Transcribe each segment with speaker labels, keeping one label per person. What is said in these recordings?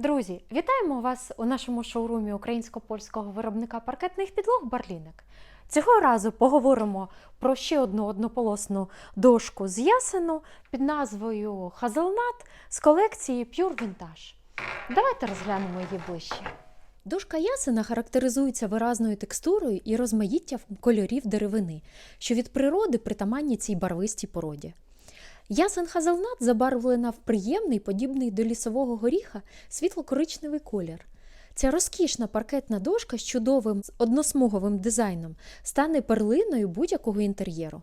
Speaker 1: Друзі, вітаємо вас у нашому шоурумі українсько-польського виробника паркетних підлог Барлінек. Цього разу поговоримо про ще одну однополосну дошку з ясену під назвою Hazelnut з колекції Pure Vintage. Давайте розглянемо її ближче. Дошка ясена характеризується виразною текстурою і розмаїттям кольорів деревини, що від природи притаманні цій барвистій породі. Ясен Хазелнат забарвлена в приємний, подібний до лісового горіха, світло-коричневий колір. Ця розкішна паркетна дошка з чудовим односмуговим дизайном стане перлиною будь-якого інтер'єру.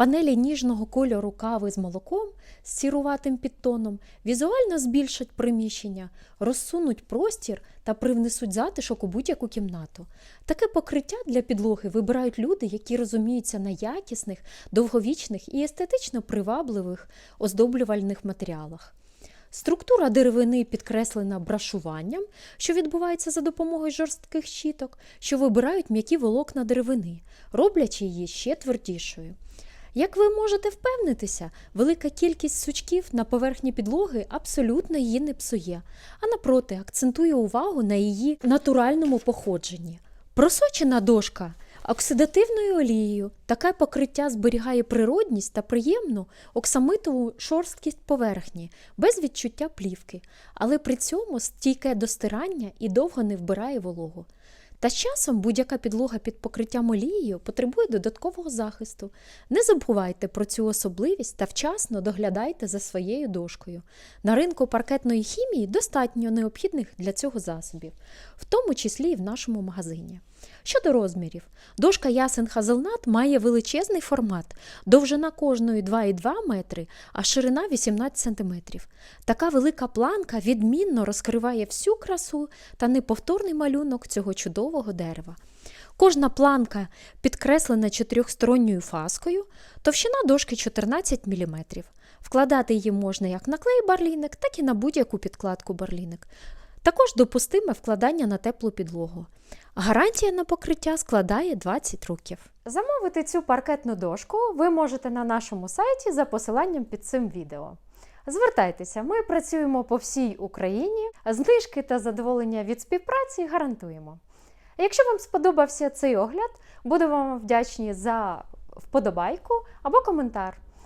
Speaker 1: Панелі ніжного кольору кави з молоком з сіруватим підтоном візуально збільшать приміщення, розсунуть простір та привнесуть затишок у будь-яку кімнату. Таке покриття для підлоги вибирають люди, які розуміються на якісних, довговічних і естетично привабливих оздоблювальних матеріалах. Структура деревини підкреслена брашуванням, що відбувається за допомогою жорстких щіток, що вибирають м'які волокна деревини, роблячи її ще твердішою. Як ви можете впевнитися, велика кількість сучків на поверхні підлоги абсолютно її не псує, а напроти акцентує увагу на її натуральному походженні. Просочена дошка оксидативною олією, таке покриття зберігає природність та приємну оксамитову шорсткість поверхні, без відчуття плівки, але при цьому стійке до стирання і довго не вбирає вологу. Та з часом будь-яка підлога під покриттям олією потребує додаткового захисту. Не забувайте про цю особливість та вчасно доглядайте за своєю дошкою. На ринку паркетної хімії достатньо необхідних для цього засобів, в тому числі і в нашому магазині. Щодо розмірів, дошка ясен Hazelnut має величезний формат, довжина кожної 2,2 метри, а ширина 18 см. Така велика планка відмінно розкриває всю красу та неповторний малюнок цього чудового дерева. Кожна планка підкреслена чотирьохсторонньою фаскою, товщина дошки 14 мм. Вкладати її можна як на клей барлінек, так і на будь-яку підкладку барлінек. Також допустиме вкладання на теплу підлогу. Гарантія на покриття складає 20 років. Замовити цю паркетну дошку ви можете на нашому сайті за посиланням під цим відео. Звертайтеся, ми працюємо по всій Україні, знижки та задоволення від співпраці гарантуємо. Якщо вам сподобався цей огляд, будемо вам вдячні за вподобайку або коментар.